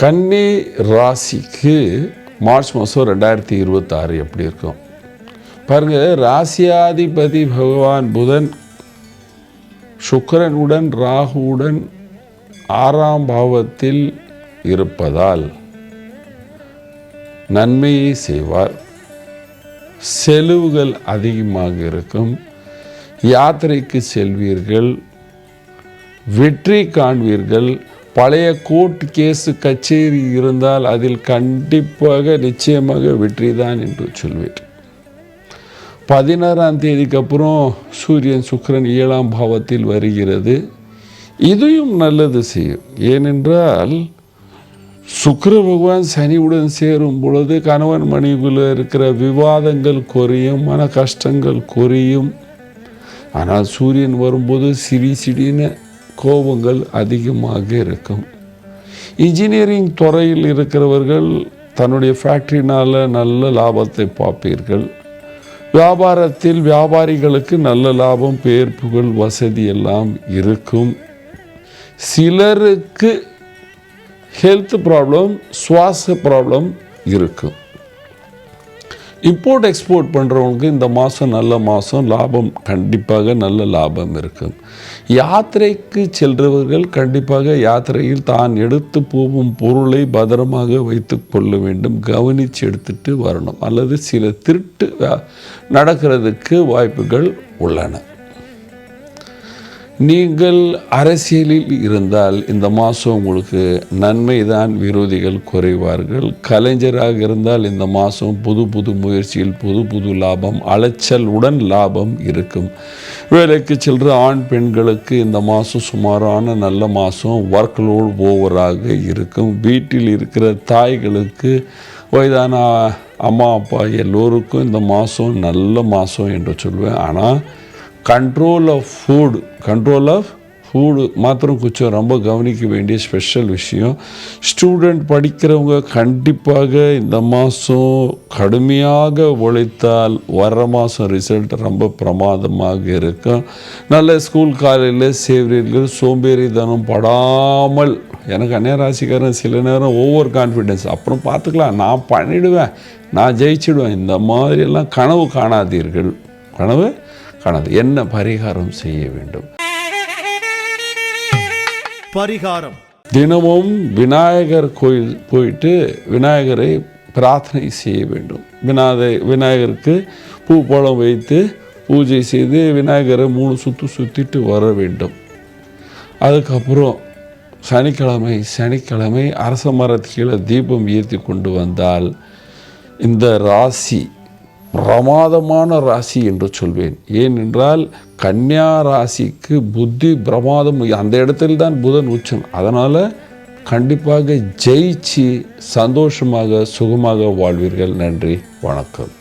கன்னி ராசிக்கு மார்ச் மாதம் ரெண்டாயிரத்தி இருபத்தாறு எப்படி இருக்கும்? பாருங்க ராசியாதிபதி பகவான் புதன் சுக்கரனுடன் ராகுவுடன் ஆறாம் பாவத்தில் இருப்பதால் நன்மையை செய்வார். செலவுகள் அதிகமாக இருக்கும். யாத்திரைக்கு செல்வீர்கள். வெற்றி காண்பீர்கள். பழைய கோர்ட் கேஸ் கச்சேரி இருந்தால் அதில் கண்டிப்பாக நிச்சயமாக வெற்றி தான் என்று சொல்வேன். பதினாறாம் தேதிக்கு அப்புறம் சூரியன் சுக்கரன் ஏழாம் பாவத்தில் வருகிறது. இதையும் நல்லது செய்யும். ஏனென்றால் சுக்கர பகவான் சனியுடன் சேரும் பொழுது கணவன் மனைவியில் இருக்கிற விவாதங்கள் குறையும் மன கஷ்டங்கள் குறையும். ஆனால் சூரியன் வரும்போது சிறி சிடின்னு கோபங்கள் அதிகமாக இருக்கும். இன்ஜினியரிங் துறையில் இருக்கிறவர்கள் தன்னுடைய ஃபேக்ட்ரினால் நல்ல லாபத்தை பார்ப்பீர்கள். வியாபாரத்தில் வியாபாரிகளுக்கு நல்ல லாபம் பெயர் புகழ் வசதி எல்லாம் இருக்கும். சிலருக்கு ஹெல்த் ப்ராப்ளம் சுவாச ப்ராப்ளம் இருக்கும். இம்போர்ட் எக்ஸ்போர்ட் பண்ணுறவங்களுக்கு இந்த மாதம் நல்ல மாதம் லாபம் கண்டிப்பாக நல்ல லாபம் இருக்கும் யாத்திரைக்கு செல்றவர்கள் கண்டிப்பாக யாத்திரையில் தான் எடுத்து போகும் பொருளை பத்திரமாக வைத்து கொள்ள வேண்டும் கவனித்து எடுத்துட்டு வரணும். அல்லது சில திருட்டு நடக்கிறதுக்கு வாய்ப்புகள் உள்ளன. நீங்கள் அரசியலில் இருந்தால் இந்த மாதம் உங்களுக்கு நன்மை தான் விரோதிகள் குறைவார்கள். கலைஞராக இருந்தால் இந்த மாதம் புது புது முயற்சியில் புது புது லாபம் அலைச்சல் உடன் லாபம் இருக்கும். வேலைக்கு செல்கிற ஆண் பெண்களுக்கு இந்த மாதம் சுமாரான நல்ல மாதம் ஒர்க் லோட் ஓவராக இருக்கும். வீட்டில் இருக்கிற தாய்களுக்கு வயதான அம்மா அப்பா எல்லோருக்கும் இந்த மாதம் நல்ல மாதம் என்று சொல்வேன். ஆனால் control of food control of food மாத்திரம் கொஞ்சம் ரொம்ப கவனிக்க வேண்டிய ஸ்பெஷல் விஷயம். ஸ்டூடெண்ட் படிக்கிறவங்க கண்டிப்பாக இந்த மாதம் கடுமையாக உழைத்தால் வர மாதம் ரிசல்ட் ரொம்ப பிரமாதமாக இருக்கும். நல்ல ஸ்கூல் காலையில் சேவரீர்கள் சோம்பேறித்தனம் படாமல். எனக்கு அந்நிய ராசிக்காரன் சில நேரம் ஓவர் கான்ஃபிடென்ஸ் அப்புறம் பார்த்துக்கலாம் நான் பண்ணிடுவேன் நான் ஜெயிச்சிடுவேன். இந்த மாதிரியெல்லாம் கனவு காணாதீர்கள். கனவு காணாது. என்ன பரிகாரம் செய்ய வேண்டும்? பரிகாரம். தினமும் விநாயகர் கோயில் போயிட்டு விநாயகரை பிரார்த்தனை செய்ய வேண்டும். விநாயகர் விநாயகருக்கு பூ பழம் வைத்து பூஜை செய்து விநாயகரை மூணு சுற்று சுற்றிட்டு வர வேண்டும். அதுக்கப்புறம் சனிக்கிழமை சனிக்கிழமை அரச மரத்து கீழே தீபம் ஏற்றி கொண்டு வந்தால் இந்த ராசி பிரமாதமான ராசி என்று சொல்வேன். ஏனென்றால் கன்னியா ராசிக்கு புத்தி பிரமாதம் அந்த இடத்துல தான் புதன் உச்சம். அதனால் கண்டிப்பாக ஜெயிச்சு சந்தோஷமாக சுகமாக வாழ்வீர்கள். நன்றி வணக்கம்.